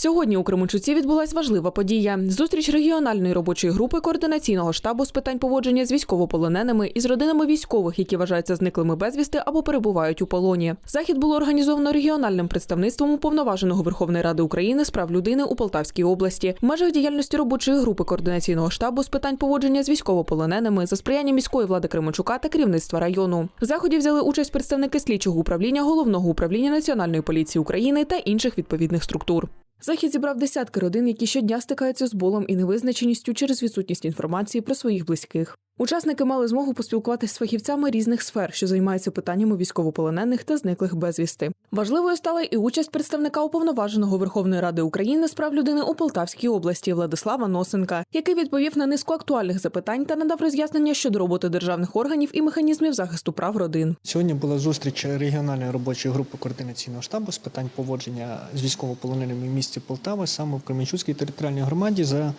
Сьогодні у Кременчуці відбулась важлива подія. Зустріч регіональної робочої групи координаційного штабу з питань поводження з військовополоненими і з родинами військових, які вважаються зниклими безвісти або перебувають у полоні. Захід було організовано регіональним представництвом уповноваженого Верховної Ради України з прав людини у Полтавській області. В межах діяльності робочої групи координаційного штабу з питань поводження з військовополоненими за сприяння міської влади Кременчука та керівництва району. В заході взяли участь представники слідчого управління головного управління Національної поліції України та інших відповідних структур. Захід зібрав десятки родин, які щодня стикаються з болом і невизначеністю через відсутність інформації про своїх близьких. Учасники мали змогу поспілкуватися з фахівцями різних сфер, що займаються питаннями військовополонених та зниклих безвісти. Важливою стала і участь представника уповноваженого Верховної Ради України з прав людини у Полтавській області Владислава Носенка, який відповів на низку актуальних запитань та надав роз'яснення щодо роботи державних органів і механізмів захисту прав родин. Сьогодні була зустріч регіональної робочої групи координаційного штабу з питань поводження з військовополоненими в місті Полтава, саме в Кременчуцькій територіальній громаді за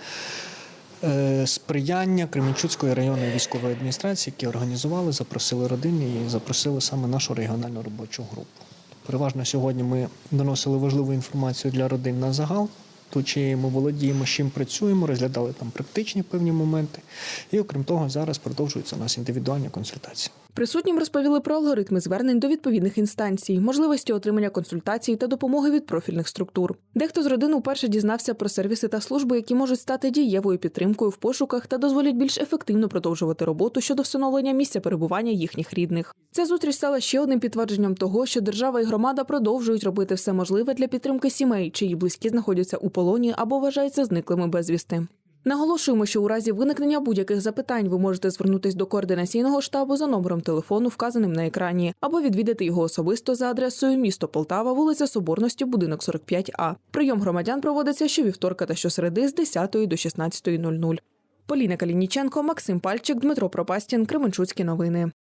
сприяння Кременчуцької районної військової адміністрації, які організували, запросили родини і запросили саме нашу регіональну робочу групу. Переважно сьогодні ми доносили важливу інформацію для родин на загал. То чи ми володіємо, чим працюємо, розглядали там практичні певні моменти. І окрім того, зараз продовжуються у нас індивідуальні консультації. Присутнім розповіли про алгоритми звернень до відповідних інстанцій, можливості отримання консультацій та допомоги від профільних структур. Дехто з родин уперше дізнався про сервіси та служби, які можуть стати дієвою підтримкою в пошуках та дозволять більш ефективно продовжувати роботу щодо встановлення місця перебування їхніх рідних. Ця зустріч стала ще одним підтвердженням того, що держава і громада продовжують робити все можливе для підтримки сімей, чиї близькі знаходяться у полоні або вважаються зниклими безвісти. Наголошуємо, що у разі виникнення будь-яких запитань ви можете звернутись до координаційного штабу за номером телефону, вказаним на екрані, або відвідати його особисто за адресою місто Полтава, вулиця Соборності, будинок 45А. Прийом громадян проводиться щовівторка та щосереди з 10 до 16.00. Поліна Калініченко, Максим Пальчик, Дмитро Пропастін, Кременчуцькі новини.